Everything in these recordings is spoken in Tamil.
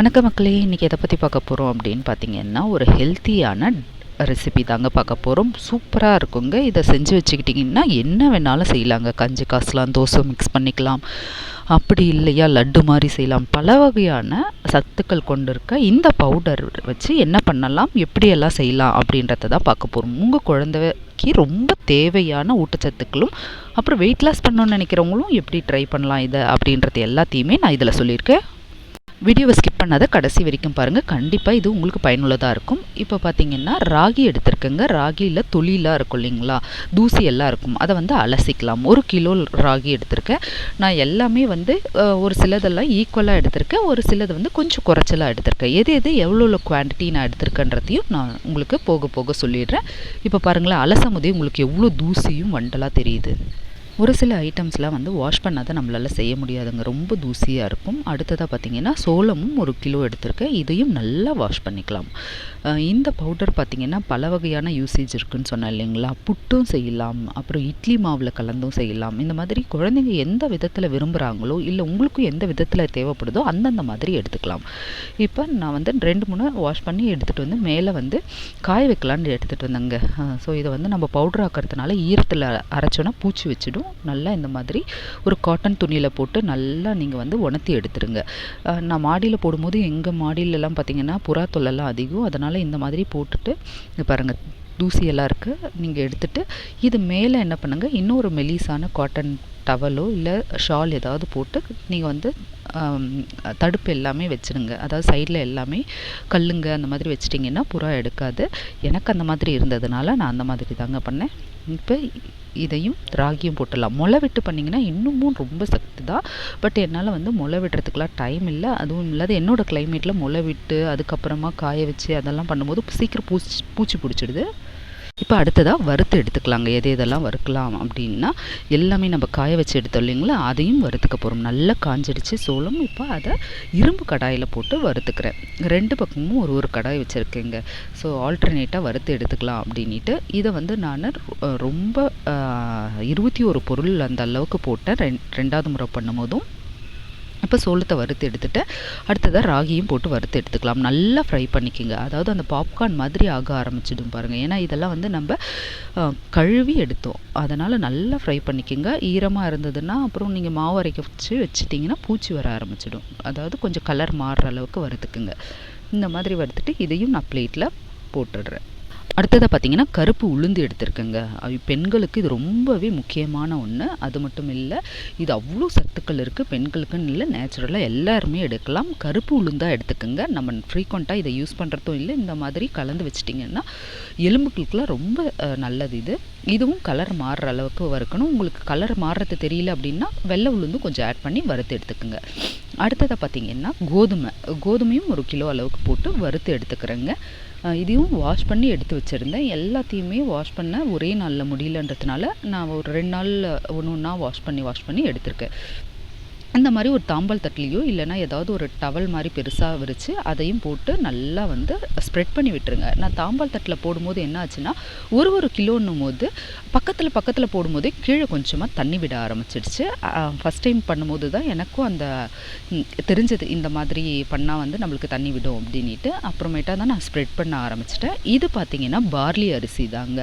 வணக்க மக்களே இன்றைக்கி எதை பற்றி பார்க்க போகிறோம் அப்படின்னு பார்த்தீங்கன்னா ஒரு ஹெல்த்தியான ரெசிபி தாங்க பார்க்க போகிறோம் சூப்பராக இருக்குங்க. இதை செஞ்சு வச்சுக்கிட்டிங்கன்னா என்ன வேணாலும் செய்யலாங்க. கஞ்சி காசுலாம் தோசை மிக்ஸ் பண்ணிக்கலாம். அப்படி இல்லையா? லட்டு மாதிரி செய்யலாம். பல வகையான சத்துக்கள் கொண்டிருக்க இந்த பவுடர் வச்சு என்ன பண்ணலாம்? எப்படியெல்லாம் செய்யலாம்? அப்படின்றத தான் பார்க்க போகிறோம் உங்கள் குழந்தைக்கு ரொம்ப தேவையான ஊட்டச்சத்துக்களும் அப்புறம் வெயிட் லாஸ் பண்ணணும்னு நினைக்கிறவங்களும் எப்படி ட்ரை பண்ணலாம் இதை அப்படின்றது எல்லாத்தையுமே நான் இதில் சொல்லியிருக்கேன். வீடியோவை ஸ்கிப் பண்ணாத. கடைசி வரைக்கும் பாருங்கள் கண்டிப்பாக இது உங்களுக்கு பயனுள்ளதாக இருக்கும். இப்போ பார்த்தீங்கன்னா ராகி எடுத்திருக்கேங்க. ராகியில் தொழிலாக இருக்கும் இல்லைங்களா? தூசி எல்லாம் இருக்கும். அதை வந்து அலசிக்கலாம். ஒரு கிலோ ராகி எடுத்திருக்கேன். நான் எல்லாமே வந்து ஒரு சிலதெல்லாம் ஈக்குவலாக எடுத்திருக்கேன். ஒரு சிலது வந்து கொஞ்சம் குறைச்சலாக எடுத்திருக்கேன். எது எது எவ்வளோ குவான்டிட்டி நான் எடுத்திருக்கேன்றதையும் நான் உங்களுக்கு போக போக சொல்லிடுறேன். இப்போ பாருங்களேன் அலசும் போதே உங்களுக்கு எவ்வளோ தூசியும் வண்டலாக தெரியுது. ஒரு சில ஐட்டம்ஸ்லாம் வந்து வாஷ் பண்ணாத நம்மளால் செய்ய முடியாதுங்க. ரொம்ப தூசியாக இருக்கும். அடுத்ததாக பார்த்தீங்கன்னா சோளமும் ஒரு கிலோ எடுத்திருக்கேன். இதையும் நல்லா வாஷ் பண்ணிக்கலாம். இந்த பவுடர் பார்த்திங்கன்னா பல வகையான யூசேஜ் இருக்குன்னு சொன்னேன் இல்லைங்களா? புட்டும் செய்யலாம். அப்புறம் இட்லி மாவில் கலந்தும் செய்யலாம். இந்த மாதிரி குழந்தைங்க எந்த விதத்தில் விரும்புகிறாங்களோ இல்லை உங்களுக்கும் எந்த விதத்தில் தேவைப்படுதோ அந்தந்த மாதிரி எடுத்துக்கலாம். இப்போ நான் வந்து ரெண்டு மூணு வாஷ் பண்ணி எடுத்துகிட்டு வந்து மேலே வந்து காய வைக்கலான்னு எடுத்துகிட்டு வந்தேங்க. ஸோ இதை வந்து நம்ம பவுடர் ஆக்கிறதுனால ஈரத்தில் அரைச்சோன்னா பூச்சி வச்சிடும். நல்லா இந்த மாதிரி ஒரு காட்டன் துணியில் போட்டு நல்லா நீங்கள் வந்து உணர்த்தி எடுத்துருங்க. நான் மாடியில் போடும்போது எங்கள் மாடியிலலாம் பார்த்தீங்கன்னா புறா தொல்லெல்லாம் அதிகம். அதனால் இந்த மாதிரி போட்டுட்டு பாருங்கள் தூசியெல்லாம் இருக்குது நீங்கள் எடுத்துட்டு இது மேலே என்ன பண்ணுங்கள் இன்னொரு மெலிசான காட்டன் டவலோ இல்லை ஷால் ஏதாவது போட்டு நீங்கள் வந்து தடுப்பு எல்லாமே வச்சிடுங்க அதாவது சைடில் எல்லாமே கல்லுங்க அந்த மாதிரி வச்சிட்டிங்கன்னா புறா எடுக்காது. எனக்கு அந்த மாதிரி இருந்ததுனால நான் அந்த மாதிரி தாங்க பண்ணேன். இப்போ இதையும் ராகியும் போட்டுடலாம். முளை விட்டு பண்ணிங்கன்னா இன்னமும் ரொம்ப சக்தி தான் பட் என்னால் வந்து முளை விடுறதுக்கெலாம் டைம் இல்லை. அதுவும் இல்லாத என்னோடய கிளைமேட்டில் முளை விட்டு அதுக்கப்புறமா காய வச்சு அதெல்லாம் பண்ணும்போது சீக்கிரம் பூச்சி பூச்சி பிடிச்சிடுது. இப்போ அடுத்ததாக வறுத்து எடுத்துக்கலாங்க. எது எதெல்லாம் வறுக்கலாம் அப்படின்னா எல்லாமே நம்ம காய வச்சு எடுத்தோம் இல்லைங்களா? அதையும் வறுத்துக்க போகிறோம் நல்லா காஞ்சிடுச்சு. சோளம் இப்போ அதை இரும்பு கடாயில் போட்டு வறுத்துக்கிறேன். ரெண்டு பக்கமும் ஒரு ஒரு கடாய் வச்சுருக்கேங்க. ஸோ ஆல்டர்னேட்டாக வறுத்து எடுத்துக்கலாம் அப்படின்ட்டு இதை வந்து நான் ரொம்ப இருபத்தி ஒரு பொருள் அந்த அளவுக்கு போட்டேன். ரெண் ரெண்டாவது முறை பண்ணும்போதும். இப்போ சோளத்தை வறுத்து எடுத்துட்டு அடுத்ததாக ராகியும் போட்டு வறுத்து எடுத்துக்கலாம். நல்லா ஃப்ரை பண்ணிக்கோங்க. அதாவது அந்த பாப்கார்ன் மாதிரி ஆக ஆரம்பிச்சிடும் பாருங்கள் ஏன்னா இதெல்லாம் வந்து நம்ம கழுவி எடுத்தோம். அதனால் நல்லா ஃப்ரை பண்ணிக்கோங்க. ஈரமாக இருந்ததுன்னா அப்புறம் நீங்கள் மாவு அரைக்க வச்சு வச்சிட்டிங்கன்னா பூச்சி வர ஆரம்பிச்சிடும். அதாவது கொஞ்சம் கலர் மாறுற அளவுக்கு வறுத்துக்குங்க. இந்த மாதிரி வறுத்துட்டு இதையும் நான் பிளேட்டில் போட்டுடுறேன். அடுத்ததாக பார்த்தீங்கன்னா கருப்பு உளுந்து எடுத்திருக்கேங்க. பெண்களுக்கு இது ரொம்பவே முக்கியமான ஒன்று அது மட்டும் இல்லை இது அவ்வளோ சத்துக்கள் இருக்குது பெண்களுக்குன்னு இல்லை நேச்சுரலாக எல்லாருமே எடுக்கலாம். கருப்பு உளுந்தாக எடுத்துக்கோங்க. நம்ம ஃப்ரீக்வெண்ட்டாக இதை யூஸ் பண்ணுறதும் இல்லை. இந்த மாதிரி கலந்து வச்சிட்டிங்கன்னா எலும்புகளுக்குலாம் ரொம்ப நல்லது இது. இதுவும் கலர் மாறுற அளவுக்கு வறுக்கணும். உங்களுக்கு கலர் மாறுறது தெரியல அப்படின்னா வெள்ளை உளுந்து கொஞ்சம் ஆட் பண்ணி வறுத்து எடுத்துக்கோங்க. அடுத்ததாக பார்த்தீங்கன்னா கோதுமை. கோதுமையும் ஒரு கிலோ அளவுக்கு போட்டு வறுத்து எடுத்துக்கிறேங்க. இதையும் வாஷ் பண்ணி எடுத்து வச்சுருந்தேன். எல்லாத்தையுமே வாஷ் பண்ண ஒரே நாளில் முடியலன்றதுனால நான் ஒரு ரெண்டு நாள் ஒன்று ஒன்றா வாஷ் பண்ணி வாஷ் பண்ணி எடுத்திருக்கேன். இந்த மாதிரி ஒரு தாம்பால் தட்டிலையோ இல்லைன்னா ஏதாவது ஒரு டவல் மாதிரி பெருசாக விரித்து அதையும் போட்டு நல்லா வந்து ஸ்ப்ரெட் பண்ணி விட்டுருங்க. நான் தாம்பால் தட்டில் போடும்போது என்ன ஆச்சுன்னா ஒரு ஒரு கிலோன்னும் போது பக்கத்தில் பக்கத்தில் போடும்போதே கீழே கொஞ்சமாக தண்ணி விட ஆரம்பிச்சிடுச்சு. ஃபஸ்ட் டைம் பண்ணும்போது தான் எனக்கும் அந்த தெரிஞ்சது இந்த மாதிரி பண்ணால் வந்து நம்மளுக்கு தண்ணி விடும் அப்படின்ட்டு அப்புறமேட்டா தான் நான் ஸ்ப்ரெட் பண்ண ஆரம்பிச்சிட்டேன். இது பார்த்திங்கன்னா பார்லி அரிசி தாங்க.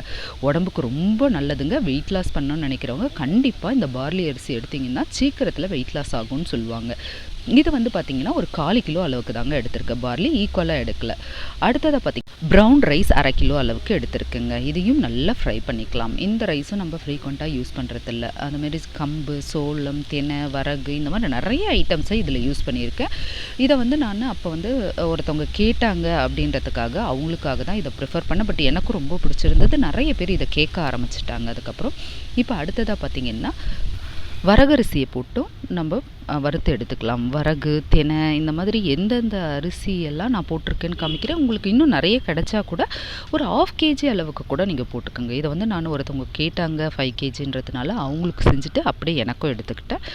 உடம்புக்கு ரொம்ப நல்லதுங்க. வெயிட் லாஸ் பண்ணணும்னு நினைக்கிறவங்க கண்டிப்பாக இந்த பார்லி அரிசி எடுத்திங்கன்னா சீக்கிரத்தில் வெயிட் லாஸ் ஆகும்னு சொல்லுவாங்க. இது வந்து பார்த்தீங்கன்னா ஒரு காலு கிலோ அளவுக்கு தாங்க எடுத்திருக்கேன் பார்லி ஈக்குவலாக எடுக்கல. அடுத்ததை பார்த்தீங்கன்னா ப்ரௌன் ரைஸ் அரை கிலோ அளவுக்கு எடுத்திருக்குங்க. இதையும் நல்லா ஃப்ரை பண்ணிக்கலாம். இந்த ரைஸும் நம்ம ஃப்ரீக்வெண்ட்டாக யூஸ் பண்ணுறதில்ல அதுமாரி கம்பு சோளம் தினை வரகு இந்த மாதிரி நிறைய ஐட்டம்ஸை இதில் யூஸ் பண்ணியிருக்கேன். இதை வந்து நான் அப்போ வந்து ஒருத்தவங்க கேட்டாங்க அப்படின்றதுக்காக அவங்களுக்காக தான் இதை ப்ரிஃபர் பண்ணேன். பட் எனக்கும் ரொம்ப பிடிச்சிருந்தது. நிறைய பேர் இதை கேட்க ஆரம்பிச்சிட்டாங்க. அதுக்கப்புறம் இப்போ அடுத்ததாக பார்த்தீங்கன்னா வரகரிசியை போட்டும் நம்ம வறுத்து எடுத்துக்கலாம். வரகு தினை இந்த மாதிரி எந்தெந்த அரிசி எல்லாம் நான் போட்டிருக்கேன்னு காமிக்கிறேன். உங்களுக்கு இன்னும் நிறைய கிடைச்சா கூட ஒரு ஆஃப் கேஜி அளவுக்கு கூட நீங்கள் போட்டுக்கோங்க. இதை வந்து நான் ஒருத்தவங்க கேட்டாங்க ஃபைவ் கேஜின்றதுனால அவங்களுக்கு செஞ்சுட்டு அப்படியே எனக்கும் எடுத்துக்கிட்டேன்.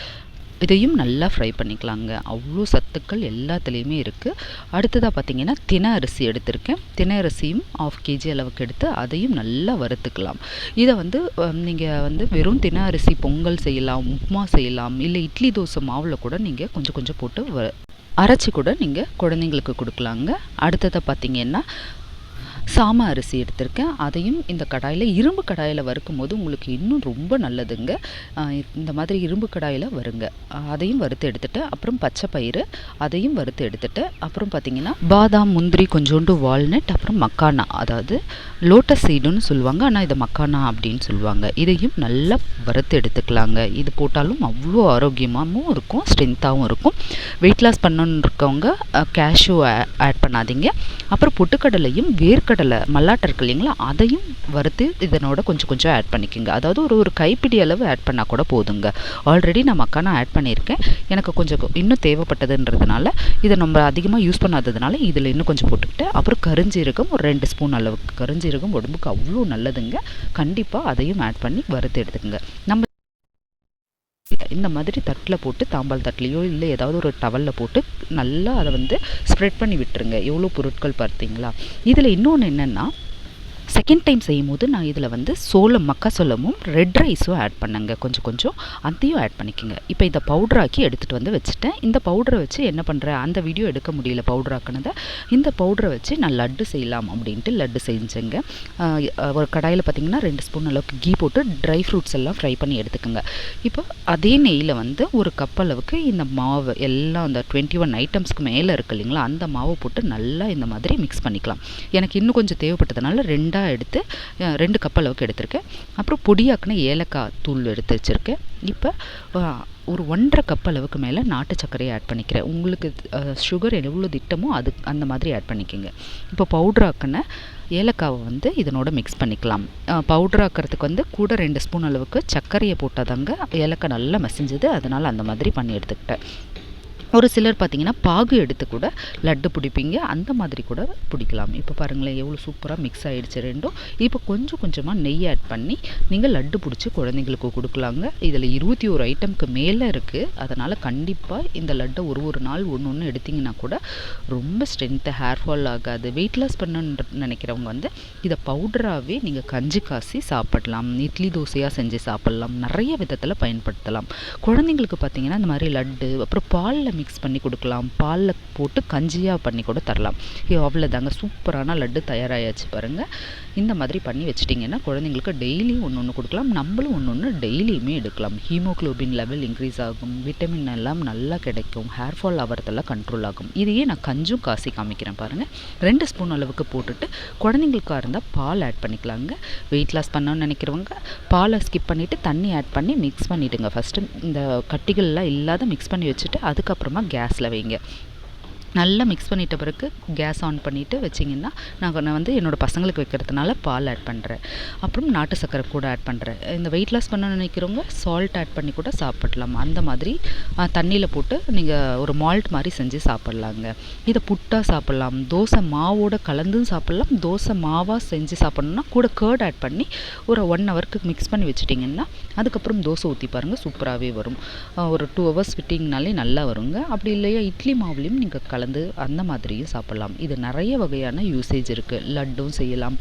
இதையும் நல்லா ஃப்ரை பண்ணிக்கலாங்க. அவ்வளோ சத்துக்கள் எல்லாத்துலேயுமே இருக்குது அடுத்ததாக பார்த்தீங்கன்னா தின அரிசி எடுத்திருக்கேன். தின அரிசியும் ஆஃப் கேஜி அளவுக்கு எடுத்து அதையும் நல்லா வறுத்துக்கலாம். இதை வந்து நீங்கள் வந்து வெறும் தின அரிசி பொங்கல் செய்யலாம் உப்புமா செய்யலாம் இல்லை இட்லி தோசை மாவில் கூட நீங்கள் கொஞ்சம் கொஞ்சம் போட்டு வ அரைச்சி கூட நீங்கள் குழந்தைங்களுக்கு கொடுக்கலாங்க. அடுத்ததை பார்த்தீங்கன்னா சாம அரிசி எடுத்திருக்கேன். அதையும் இந்த கடாயில் இரும்பு கடாயில் வறுக்கும் போது உங்களுக்கு இன்னும் ரொம்ப நல்லதுங்க. இந்த மாதிரி இரும்பு கடாயில் வருங்க. அதையும் வறுத்து எடுத்துட்டு அப்புறம் பச்சை பயிறு அதையும் வறுத்து எடுத்துட்டு அப்புறம் பார்த்தீங்கன்னா பாதாம் முந்திரி கொஞ்சோண்டு வால்நட் அப்புறம் மக்கானா அதாவது லோட்டஸ் சீடுன்னு சொல்லுவாங்க. ஆனால் இதை மக்கானா அப்படின்னு சொல்லுவாங்க. இதையும் நல்லா வறுத்து எடுத்துக்கலாங்க. இது போட்டாலும் அவ்வளோ ஆரோக்கியமாகவும் இருக்கும் ஸ்ட்ரென்த்தாகவும் இருக்கும். வெயிட் லாஸ் பண்ணணுன்னு இருக்கவங்க கேஷ்யூ ஆட் பண்ணாதீங்க. அப்புறம் பொட்டுக்கடலையும் வேர்க்கடலை மல்லாட்டை இருக்கு இல்லைங்களா அதையும் வறுத்து இதனோட கொஞ்சம் கொஞ்சம் ஆட் பண்ணிக்கோங்க. அதாவது ஒரு ஒரு கைப்பிடி அளவு ஆட் பண்ணால் கூட போதுங்க. ஆல்ரெடி நான் மக்கானா ஆட் பண்ணியிருக்கேன். எனக்கு கொஞ்சம் இன்னும் தேவைப்பட்டதுன்றதுனால இதை நம்ம அதிகமாக யூஸ் பண்ணாததுனால இதில் இன்னும் கொஞ்சம் போட்டுக்கிட்டு அப்புறம் கருஞ்சீரகம் ஒரு ரெண்டு ஸ்பூன் அளவுக்கு கருஞ்சீரகம் உடம்புக்கு அவ்வளோ நல்லதுங்க. கண்டிப்பாக அதையும் ஆட் பண்ணி வறுத்து எடுத்துக்கோங்க. நம்ம இந்த மாதிரி தட்டில் போட்டு தாம்பால் தட்டிலையோ இல்லை ஏதாவது ஒரு டவலில் போட்டு நல்லா அதை வந்து ஸ்ப்ரெட் பண்ணி விட்டுருங்க. எவ்வளோ பொருட்கள் பார்த்தீங்களா? இதில் இன்னொன்று என்னென்னா செகண்ட் டைம் செய்யும் போது நான் இதில் வந்து சோளம் மக்காசோளமும் ரெட் ரைஸும் ஆட் பண்ணேங்க. கொஞ்சம் கொஞ்சம் அதையும் ஆட் பண்ணிக்கோங்க. இப்போ இதை பவுடராக்கி எடுத்துகிட்டு வந்து வச்சுட்டேன். இந்த பவுடரை வச்சு என்ன பண்ணுறேன் அந்த வீடியோ எடுக்க முடியல பவுடராக்குனதை இந்த பவுடரை வச்சு நான் லட்டு செய்யலாம் அப்படின்ட்டு லட்டு செஞ்சேங்க. ஒரு கடாயில் பார்த்தீங்கன்னா ரெண்டு ஸ்பூன் அளவுக்கு கீ போட்டு ட்ரை ஃப்ரூட்ஸ் எல்லாம் ஃப்ரை பண்ணி எடுத்துக்கோங்க. இப்போ அதே நெய்யில் வந்து ஒரு கப் அளவுக்கு இந்த மாவு எல்லாம் அந்த டுவெண்ட்டி ஒன் ஐட்டம்ஸ்க்கு மேலே இருக்கு இல்லைங்களா? அந்த மாவை போட்டு நல்லா இந்த மாதிரி மிக்ஸ் பண்ணிக்கலாம். எனக்கு இன்னும் கொஞ்சம் தேவைப்பட்டதுனால ரெண்டாக எடுத்து ரெண்டு கப் அளவுக்கு எடுத்திருக்கேன். அப்புறம் பொடியாக்கின ஏலக்காய் தூள் எடுத்து வச்சுருக்கேன். இப்போ ஒரு ஒன்றரை கப் அளவுக்கு மேலே நாட்டு சர்க்கரையை ஆட் பண்ணிக்கிறேன். உங்களுக்கு சுகர் எவ்வளோ திட்டமோ அது அந்த மாதிரி ஆட் பண்ணிக்கோங்க. இப்போ பவுட்ராக்குன ஏலக்காவை வந்து இதனோட மிக்ஸ் பண்ணிக்கலாம். பவுடர் ஆக்கிறதுக்கு வந்து கூட ரெண்டு ஸ்பூன் அளவுக்கு சர்க்கரையை போட்டாதாங்க ஏலக்காய் நல்லா மசிஞ்சது. அதனால் அந்த மாதிரி பண்ணி எடுத்துக்கிட்டேன். ஒரு சிலர் பார்த்தீங்கன்னா பாகு எடுத்து கூட லட்டு பிடிப்பீங்க. அந்த மாதிரி கூட பிடிக்கலாம். இப்போ பாருங்களேன் எவ்வளோ சூப்பராக மிக்ஸ் ஆகிடுச்சு ரெண்டும். இப்போ கொஞ்சம் கொஞ்சமாக நெய் ஆட் பண்ணி நீங்கள் லட்டு பிடிச்சி குழந்தைங்களுக்கு கொடுக்கலாங்க. இதில் இருபத்தி ஒரு ஐட்டம்க்கு மேலே இருக்குது அதனால் கண்டிப்பாக இந்த லட்டை ஒரு ஒரு நாள் ஒன்று ஒன்று எடுத்திங்கன்னா கூட ரொம்ப ஸ்ட்ரென்த்து ஹேர் ஃபால் ஆகாது. வெயிட் லாஸ் பண்ணணுன்ற நினைக்கிறவங்க வந்து இதை பவுடராகவே நீங்கள் கஞ்சி காசி சாப்பிடலாம். இட்லி தோசையாக செஞ்சு சாப்பிட்லாம். நிறைய விதத்தில் பயன்படுத்தலாம். குழந்தைங்களுக்கு பார்த்தீங்கன்னா இந்த மாதிரி லட்டு அப்புறம் பாலில் மிக்ஸ் பண்ணி கொடுக்கலாம். பாலில் போட்டு கஞ்சியாக பண்ணி கூட தரலாம். அவ்வளோதாங்க சூப்பரான லட்டு தயாராகியாச்சு பாருங்கள் இந்த மாதிரி பண்ணி வச்சிட்டிங்கன்னா குழந்தைங்களுக்கு டெய்லியும் ஒன்று ஒன்று கொடுக்கலாம். நம்மளும் ஒன்று ஒன்று டெய்லியுமே எடுக்கலாம். ஹீமோக்ளோபின் லெவல் இன்க்ரீஸ் ஆகும். விட்டமின் எல்லாம் நல்லா கிடைக்கும். ஹேர் ஃபால் ஆகிறதெல்லாம் கண்ட்ரோல் ஆகும். இதையே நான் கஞ்சும் காசி காமிக்கிறேன் பாருங்கள் ரெண்டு ஸ்பூன் அளவுக்கு போட்டுட்டு குழந்தைங்களுக்காக இருந்தால் பால் ஆட் பண்ணிக்கலாங்க. வெயிட் லாஸ் பண்ணணும்னு நினைக்கிறவங்க பாலை ஸ்கிப் பண்ணிவிட்டு தண்ணி ஆட் பண்ணி மிக்ஸ் பண்ணிவிடுங்க ஃபஸ்ட்டு இந்த கட்டிகள்லாம் இல்லாத மிக்ஸ் பண்ணி வச்சுட்டு அதுக்கப்புறமா அப்புறமா கேஸில் வைங்க. நல்லா மிக்ஸ் பண்ணிட்ட பிறகு கேஸ் ஆன் பண்ணிவிட்டு வச்சிங்கன்னா நான் நான் வந்து என்னோடய பசங்களுக்கு வைக்கிறதுனால பால் ஆட் பண்ணுறேன் அப்புறம் நாட்டு சர்க்கரை கூட ஆட் பண்ணுறேன் இந்த வெயிட் லாஸ் பண்ண நினைக்கிறவங்க சால்ட் ஆட் பண்ணி கூட சாப்பிடலாம். அந்த மாதிரி தண்ணியில் போட்டு நீங்கள் ஒரு மால்ட் மாதிரி செஞ்சு சாப்பிட்லாங்க. இதை புட்டாக சாப்பிட்லாம். தோசை மாவோட கலந்தும் சாப்பிட்லாம். தோசை மாவாக செஞ்சு சாப்பிட்ணுன்னா கூட கேர்ட் ஆட் பண்ணி ஒரு ஒன் ஹவருக்கு மிக்ஸ் பண்ணி வச்சிட்டிங்கன்னா அதுக்கப்புறம் தோசை ஊற்றி பாருங்கள் சூப்பராகவே வரும். ஒரு டூ ஹவர்ஸ் விட்டிங்கனாலே நல்லா வருங்க. அப்படி இல்லையா இட்லி மாவுலேயும் நீங்கள் கலந்து அந்த மாதிரியும் சாப்பிட்லாம். இது நிறைய வகையான யூசேஜ் இருக்குது லட்டும் செய்யலாம்.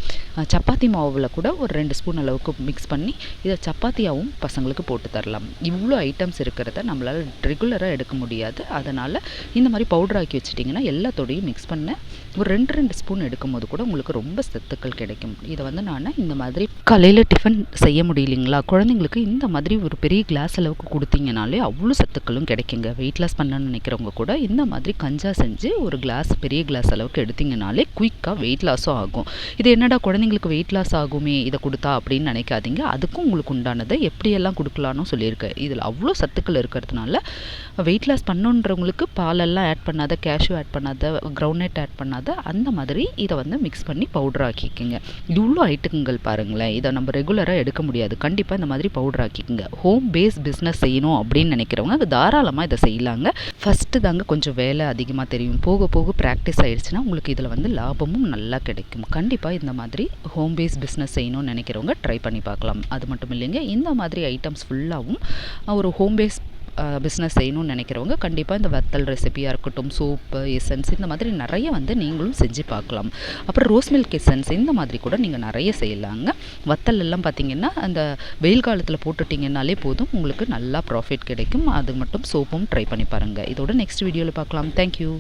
சப்பாத்தி மாவில் கூட ஒரு ரெண்டு ஸ்பூன் அளவுக்கு மிக்ஸ் பண்ணி இதை சப்பாத்தியாகவும் பசங்களுக்கு போட்டு தரலாம். இவ்வளோ ஐட்டம்ஸ் இருக்கிறத நம்மளால் ரெகுலராக எடுக்க முடியாது. அதனால் இந்த மாதிரி பவுடர் ஆக்கி வச்சிட்டிங்கன்னா எல்லாத்தோடையும் மிக்ஸ் பண்ண ஒரு ரெண்டு ரெண்டு ஸ்பூன் எடுக்கும்போது கூட உங்களுக்கு ரொம்ப சத்துக்கள் கிடைக்கும். இதை வந்து நான் இந்த மாதிரி காலையில் டிஃபன் செய்ய முடியலைங்களா? குழந்தைங்களுக்கு இந்த மாதிரி ஒரு பெரிய கிளாஸ் அளவுக்கு கொடுத்தீங்கனாலே அவ்வளோ சத்துக்களும் கிடைக்குங்க. வெயிட் லாஸ் பண்ணணும்னு நினைக்கிறவங்க கூட இந்த மாதிரி கஞ்சா செஞ்சு ஒரு கிளாஸ் பெரிய கிளாஸ் அளவுக்கு எடுத்திங்கனாலே குயிக்காக வெயிட் லாஸும் ஆகும். இது என்னடா குழந்தைங்களுக்கு வெயிட் லாஸ் ஆகுமே இதை கொடுத்தா அப்படின்னு நினைக்காதீங்க. அதுக்கும் உங்களுக்கு உண்டானதை எப்படியெல்லாம் கொடுக்கலான்னு சொல்லியிருக்கேன் இதில் அவ்வளோ சத்துக்கள் இருக்கிறதுனால வெயிட் லாஸ் பண்ணுன்றவங்களுக்கு பாலெல்லாம் ஆட் பண்ணாத கேஷ்யூ ஆட் பண்ணாத கிரவுண்ட்நட் ஆட் பண்ணாத அந்த மாதிரி இதை வந்து மிக்ஸ் பண்ணி பவுடர் ஆக்கிக்கோங்க. இவ்வளோ ஐட்டங்கள் பாருங்களேன். இதை நம்ம ரெகுலராக எடுக்க முடியாது. கண்டிப்பாக இந்த மாதிரி பவுடர் ஆக்கிக்கோங்க. ஹோம் பேஸ் பிஸ்னஸ் செய்யணும் அப்படின்னு நினைக்கிறவங்க அது தாராளமாக இதை செய்யலாங்க. ஃபஸ்ட்டு தாங்க கொஞ்சம் வேலை அதிகமாக தெரியும். போக போக ப்ராக்டிஸ் ஆயிடுச்சுன்னா உங்களுக்கு இதில் வந்து லாபமும் நல்லா கிடைக்கும். கண்டிப்பாக இந்த மாதிரி ஹோம் பேஸ் பிஸ்னஸ் செய்யணும்னு நினைக்கிறவங்க ட்ரை பண்ணி பார்க்கலாம். அது மட்டும் இல்லைங்க இந்த மாதிரி ஐட்டம்ஸ் ஃபுல்லாகவும் ஒரு ஹோம் பேஸ் பிஸ்னஸ் செய்யணும்னு நினைக்கிறவங்க கண்டிப்பாக இந்த வத்தல் ரெசிபியாக இருக்கட்டும் சோப்பு எசன்ஸ் இந்த மாதிரி நிறைய வந்து நீங்களும் செஞ்சு பார்க்கலாம். அப்புறம் ரோஸ் மில்க் எசன்ஸ் இந்த மாதிரி கூட நீங்கள் நிறைய செய்யலாங்க. வத்தல் எல்லாம் பார்த்தீங்கன்னா அந்த வெயில் காலத்தில் போட்டுட்டிங்கனாலே போதும் உங்களுக்கு நல்லா ப்ராஃபிட் கிடைக்கும். அது மட்டும் சோப்பும் ட்ரை பண்ணி பாருங்கள் இதோட நெக்ஸ்ட் வீடியோவில் பார்க்கலாம். தேங்க்யூ